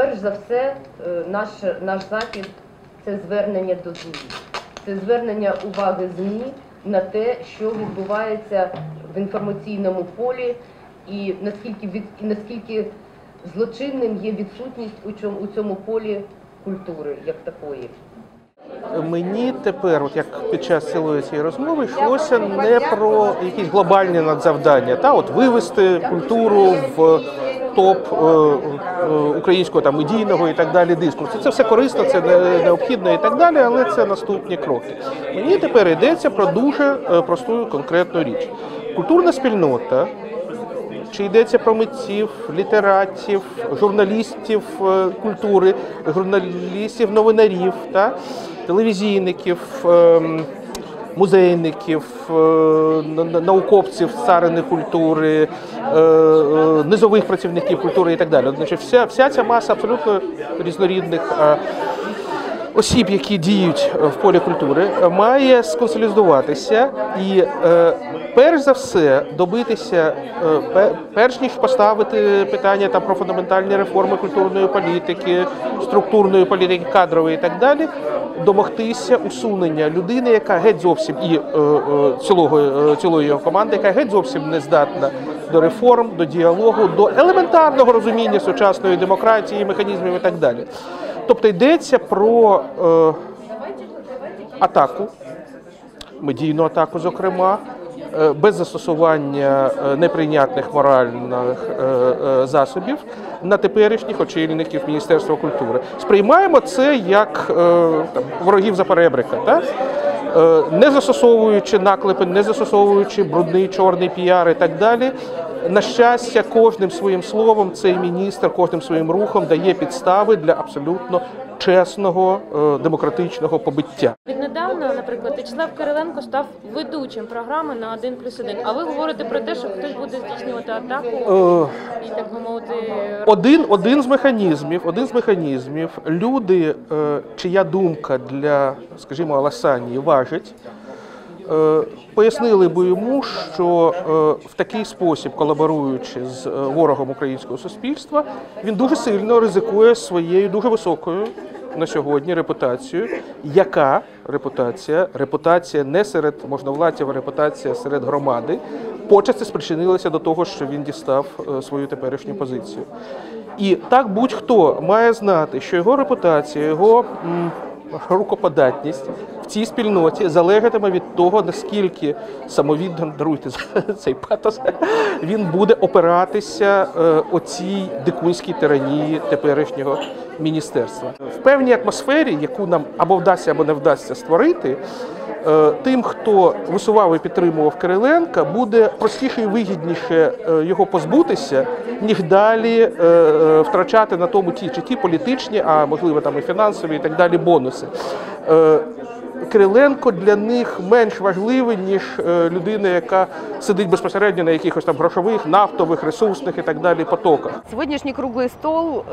Перш за все, е, наш, наш захід це звернення до ЗМІ. Це звернення уваги ЗМІ на те, що відбувається в інформаційному полі, і наскільки від і наскільки злочинним є відсутність у цьому, у цьому полі культури як такої. Мені тепер, от як під час цілої цієї розмови, йшлося не про якісь глобальні надзавдання, та от вивести культуру в топ е, е, українського там медійного і так далі дискурсу. Це все корисно, це не- необхідно і так далі, але це наступні кроки. Мені тепер йдеться про дуже е, просту конкретну річ. Культурна спільнота чи йдеться про митців, літератів, журналістів культури, журналістів, новинарів, та? телевізійників, ем, музейників, е, на- на- науковців царини культури, е, е, низових працівників культури і так далі. Значить, вся, вся ця маса абсолютно різнорідних. осіб, які діють в полі культури, має сконсолідуватися і перш за все добитися, е, перш ніж поставити питання там про фундаментальні реформи культурної політики, структурної політики, кадрової і так далі, домогтися усунення людини, яка геть зовсім і е, е, цілого цілої його команди, яка геть зовсім не здатна до реформ, до діалогу, до елементарного розуміння сучасної демократії, механізмів і так далі. Тобто йдеться про атаку, медійну атаку, зокрема, без застосування е, неприйнятних моральних е, е, засобів на теперішніх очільників Міністерства культури. Сприймаємо це як е, там, ворогів за перебрика. Так? Е, Не застосовуючи наклепи, не застосовуючи брудний чорний піар і так далі. На щастя, кожним своїм словом цей міністр, кожним своїм рухом дає підстави для абсолютно чесного е, демократичного побиття. Віднедавна, наприклад, Вячеслав Кириленко став ведучим програми на 1 плюс 1. А ви говорите про те, що хтось буде здійснювати атаку Е, і так би мовити, Один, один з механізмів, один з механізмів, люди, е, чия думка для, скажімо, Аласанії важить, пояснили би йому, що в такий спосіб, колаборуючи з ворогом українського суспільства, він дуже сильно ризикує своєю дуже високою на сьогодні репутацію, яка репутація, репутація не серед можновладців, а репутація серед громади, почасти спричинилася до того, що він дістав е, свою теперішню позицію. І так будь-хто має знати, що його репутація, його рукоподатність в цій спільноті залежатиме від того, наскільки самовіддан даруйте цей патос, він буде опиратися е, оцій дикунській тиранії теперішнього міністерства. В певній атмосфері, яку нам або вдасться, або не вдасться створити. Е, Тим, хто висував і підтримував Кириленка, буде простіше і вигідніше е, його позбутися, ніж далі е, втрачати на тому ті чи ті політичні, а можливо там і фінансові, і так далі бонуси. Кириленко для них менш важливий, ніж людина, яка сидить безпосередньо на якихось там грошових, нафтових, ресурсних і так далі потоках. Сегодняшний круглый стол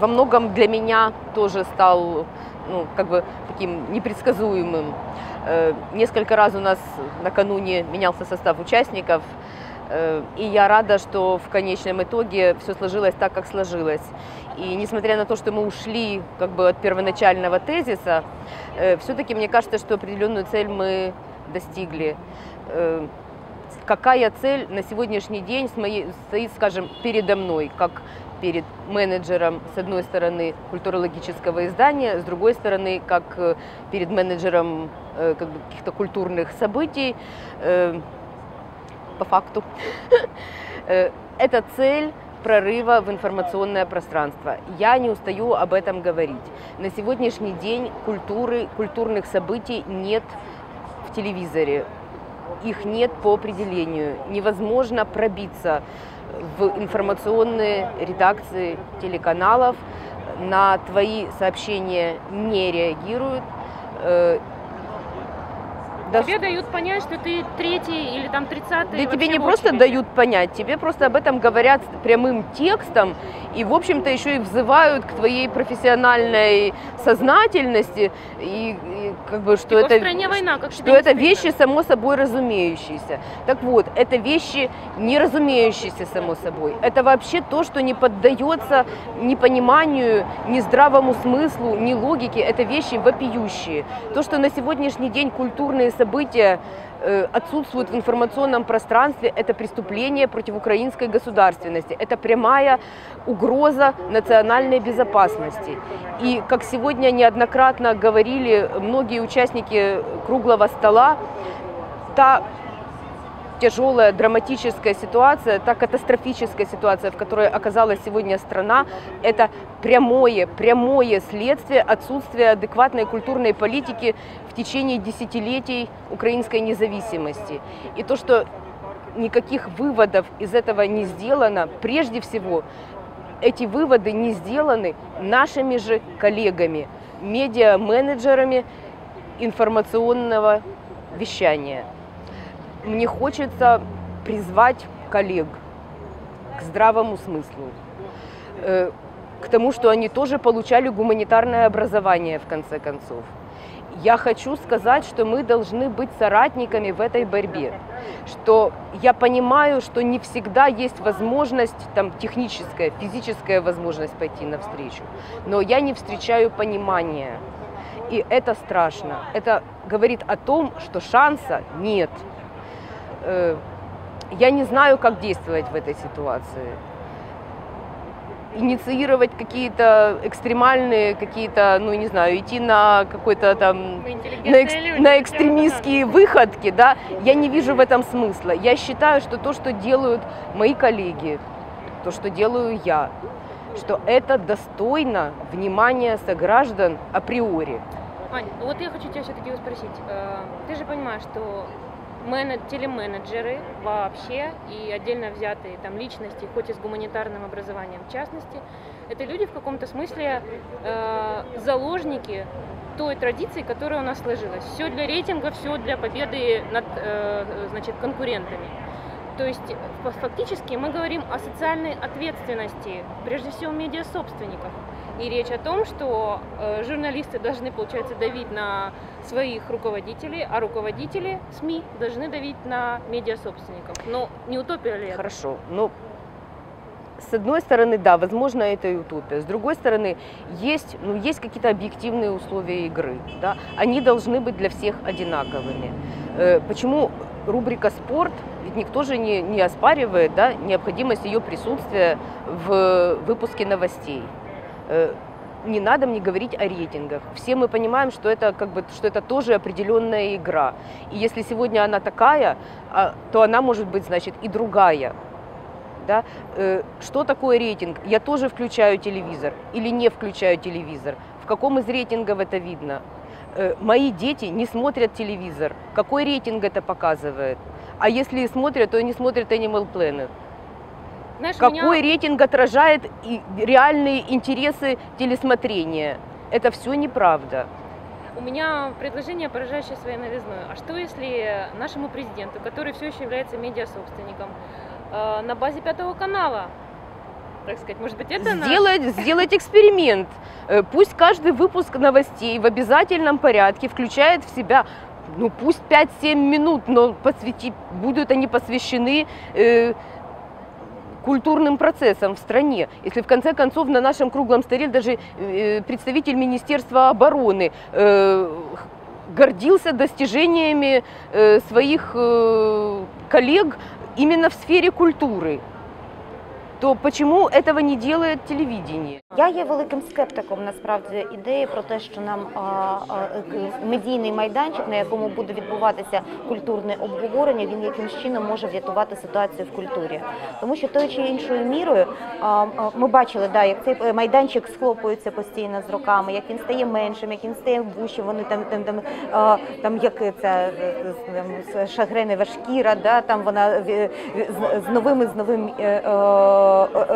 во многом для меня тоже стал ну, как бы таким непредсказуемым. Э, несколько раз у нас накануне менялся состав участников, э, и я рада, что в конечном итоге все сложилось так, как сложилось. И несмотря на то, что мы ушли как бы от первоначального тезиса, все-таки мне кажется, что определенную цель мы достигли. Какая цель на сегодняшний день с моей, стоит, скажем, передо мной, как перед менеджером, с одной стороны, культурологического издания, с другой стороны, как э, перед менеджером э, как бы, каких-то культурных событий, э, по факту. Э, Это цель прорыва в информационное пространство. Я не устаю об этом говорить. На сегодняшний день культуры, культурных событий нет в телевизоре. Их нет по определению. Невозможно пробиться в информационные редакции телеканалов. На твои сообщения не реагируют. Да Тебе дают понять, что ты третий или там тридцатый. Да тебе не в просто очереди. дают понять, тебе просто об этом говорят прямым текстом и, в общем-то, еще и взывают к твоей профессиональной сознательности и, и как бы что Типа, в это стране война, как что это вещи само собой разумеющиеся. Так вот, это вещи не разумеющиеся само собой. Это вообще то, что не поддается ни пониманию, ни здравому смыслу, ни логике. Это вещи вопиющие. То, что на сегодняшний день культурные события э, отсутствуют в информационном пространстве, это преступление против украинской государственности. Это прямая угроза национальной безопасности. И, как сегодня неоднократно говорили многие участники круглого стола, та тяжелая, драматическая ситуация, та катастрофическая ситуация, в которой оказалась сегодня страна, это прямое, прямое следствие отсутствия адекватной культурной политики в течение десятилетий украинской независимости. И то, что никаких выводов из этого не сделано, прежде всего, эти выводы не сделаны нашими же коллегами, медиа-менеджерами информационного вещания. Мне хочется призвать коллег к здравому смыслу, э, к тому, что они тоже получали гуманитарное образование в конце концов. Я хочу сказать, что мы должны быть соратниками в этой борьбе, что я понимаю, что не всегда есть возможность, там, техническая, физическая возможность пойти навстречу, но я не встречаю понимания. И это страшно. Это говорит о том, что шанса нет. Э, Я не знаю, как действовать в этой ситуации. Инициировать какие-то экстремальные, какие-то, ну не знаю, идти на какой-то там на, экс- люди, на экстремистские выходки, да, я не вижу в этом смысла. Я считаю, что то, что делают мои коллеги, то, что делаю я, что это достойно внимания сограждан априори. Ань, ну вот я хочу тебя все-таки спросить. Э, Ты же понимаешь, что мене- телеменеджеры вообще и отдельно взятые там личности, хоть и с гуманитарным образованием в частности, это люди в каком-то смысле э, заложники той традиции, которая у нас сложилась. Все для рейтинга, все для победы над э, значит, конкурентами. То есть фа- фактически мы говорим о социальной ответственности, прежде всего медиасобственников. И речь о том, что э, журналисты должны, получается, давить на своих руководителей, а руководители СМИ должны давить на медиасобственников. Но не утопия ли это? Хорошо. Ну, с одной стороны, да, возможно, это и утопия. С другой стороны, есть, ну, есть какие-то объективные условия игры. Да? Они должны быть для всех одинаковыми. Э, Почему рубрика «Спорт»? Ведь никто же не, не оспаривает да, необходимость ее присутствия в выпуске новостей. Э, Не надо мне говорить о рейтингах. Все мы понимаем, что это, как бы, что это тоже определенная игра. И если сегодня она такая, а, то она может быть, значит, и другая. Да? Э, Что такое рейтинг? Я тоже включаю телевизор или не включаю телевизор? В каком из рейтингов это видно? Э, Мои дети не смотрят телевизор. Какой рейтинг это показывает? А если смотрят, то они смотрят Animal Planet. Знаешь, Какой меня- рейтинг отражает реальные интересы телесмотрения? Это все неправда. У меня предложение, поражающее своей новизной. А что если нашему президенту, который все еще является медиасобственником, э, на базе Пятого канала, так сказать, может быть, это наш- сделать, сделать эксперимент. Э, Пусть каждый выпуск новостей в обязательном порядке включает в себя ну пусть 5-7 минут, но посвяти, будут они посвящены э, культурным процессам в стране. Если в конце концов на нашем круглом столе даже э, представитель Министерства обороны э, гордился достижениями э, своих коллег именно в сфере культуры, то почему этого не делает телевидение? Я є великим скептиком насправді ідеї про те, що нам а, а, е, медійний майданчик, на якому буде відбуватися культурне обговорення, він якимсь чином може врятувати ситуацію в культурі. Тому що тою чи іншою мірою а, а, ми бачили, да, як цей е, майданчик схлопується постійно з роками, як він стає меншим, як він стає вущим. Вони там там там, а, там як це е, там, шагренева шкіра, да, там вона з, з новими з новим е,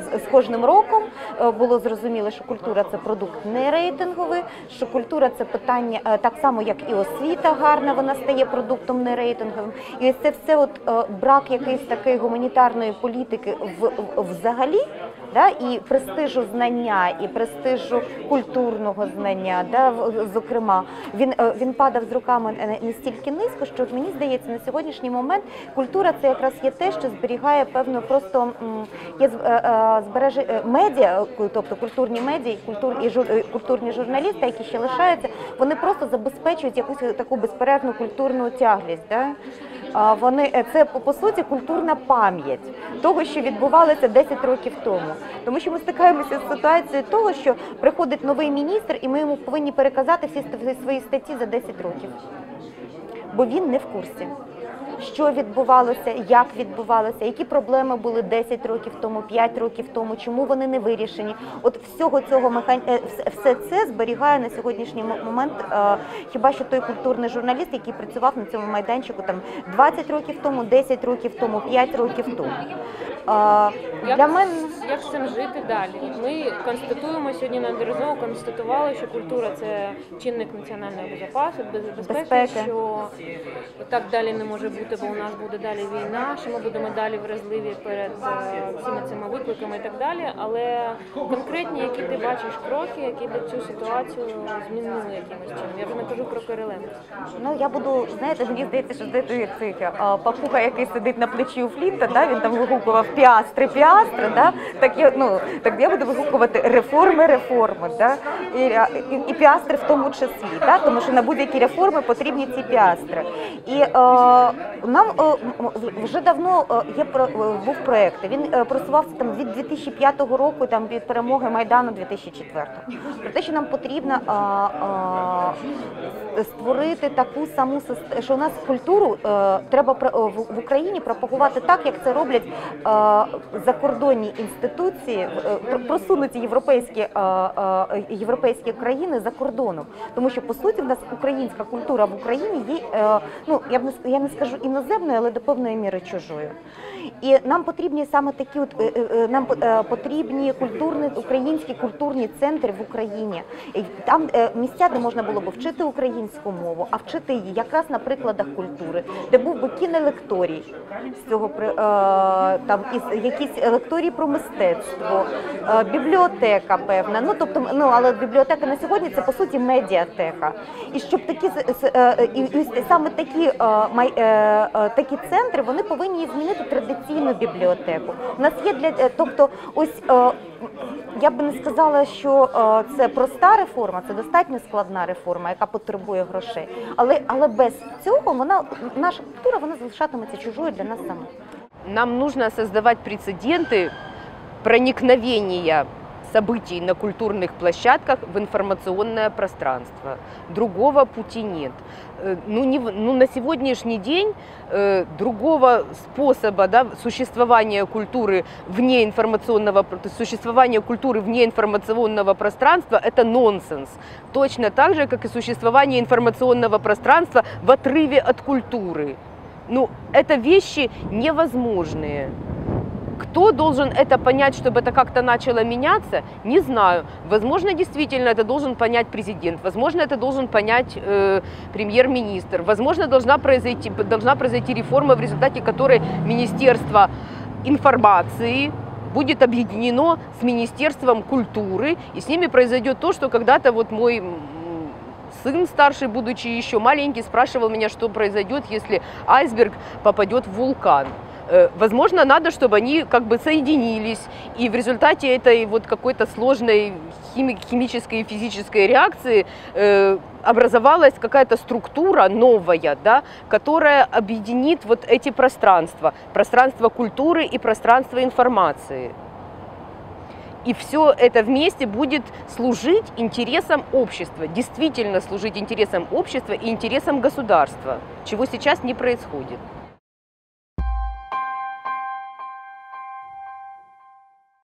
з- з кожним роком е, було зрозуміло, що культура це продукт не рейтинговий, що культура це питання е, так само, як і освіта гарна, вона стає продуктом не рейтинговим. І ось це все, от е, брак якоїсь такої гуманітарної політики в- взагалі. Да, і престижу знання, і престижу культурного знання, да, зокрема, він, е, він падав з руками настільки низько, що мені здається, на сьогоднішній момент культура це якраз є те, що зберігає певно просто є е, е, збереже е, медіа, е, тобто культурні медіа, культур і жур, е, культурні журналісти, які ще лишаються, вони просто забезпечують якусь таку безперервну культурну тяглість. Да? Вони е, це по суті культурна пам'ять того, що відбувалося 10 років тому. Тому що ми стикаємося з ситуацією того, що приходить новий міністр, і ми йому повинні переказати всі свої статті за 10 років, бо він не в курсі. Що відбувалося, як відбувалося, які проблеми були 10 років тому, 5 років тому, чому вони не вирішені? От всього цього механь... е, все це зберігає на сьогоднішній момент е, хіба що той культурний журналіст, який працював на цьому майданчику там 20 років тому, 10 років тому, 5 років тому. Як, Для мене як з цим жити далі? Ми констатуємо сьогодні неодноразово констатували, що культура це чинник національної безпеки, безпеки, що так далі не може бути, бо у нас буде далі війна, що ми будемо далі вразливі перед е, всіма цими викликами і так далі. Але конкретні, які ти бачиш кроки, які б цю ситуацію змінили якимось чином. Я вже не кажу про Кириленко. Ну я буду, знаєте, мені здається, що знаєте, цей а, папуга, який сидить на плечі у Флінта, да, він там вигукував піастри, піастри, да, так я ну так я буду вигукувати реформи, реформи, да, і, і, і піастри в тому числі, да, тому що на будь-які реформи потрібні ці піастри. І е, нам е, вже давно е, є е, був проект. Він е, просувався там від 2005 року, там від перемоги майдану 2004 Про те, що нам потрібно а, а, створити таку саму систему, що у нас культуру е, треба в Україні пропагувати так, як це роблять е, закордонні інституції, е, просунуті європейські, е, е, європейські країни за кордоном. Тому що по суті в нас українська культура в Україні є, е, ну я б не я не скажу іноземною, але до певної міри чужою. І нам потрібні саме такі, от е, е, е, нам е, потрібні культурні українські культурні центри в Україні. Там е, місця, де можна було б вчити українську мову, а вчити її якраз на прикладах культури, де був би кінелекторій з цього е, там із якісь лекторії про мистецтво, е, бібліотека певна. Ну тобто, ну але бібліотека на сьогодні це по суті медіатека. І щоб такі е, і, і саме такі е, май- е, е, такі центри вони повинні змінити традиційну бібліотеку. У нас є для е, тобто, ось е, я би не сказала, що е, це проста реформа, це достатньо складна реформа, яка потребує грошей. Але але без цього вона наша культура вона залишатиметься чужою для нас самих. Нам нужно создавать прецеденты проникновения событий на культурных площадках в информационное пространство. Другого пути нет. Э, Ну, не, ну, на сегодняшний день э, другого способа да, существования культуры вне информационного, существование культуры вне информационного пространства – это нонсенс. Точно так же, как и существование информационного пространства в отрыве от культуры. Ну, это вещи невозможные. Кто должен это понять, чтобы это как-то начало меняться, не знаю. Возможно, действительно это должен понять президент, возможно, это должен понять э, премьер-министр, возможно, должна произойти, должна произойти реформа, в результате которой Министерство информации будет объединено с Министерством культуры, и с ними произойдет то, что когда-то вот мой сын старший, будучи еще маленький, спрашивал меня, что произойдет, если айсберг попадет в вулкан. Э, Возможно, надо, чтобы они как бы соединились, и в результате этой вот какой-то сложной хими- химической и физической реакции э, образовалась какая-то структура новая, да, которая объединит вот эти пространства, пространство культуры и пространство информации. И все это вместе будет служить интересам общества, действительно служить интересам общества и интересам государства, чего сейчас не происходит.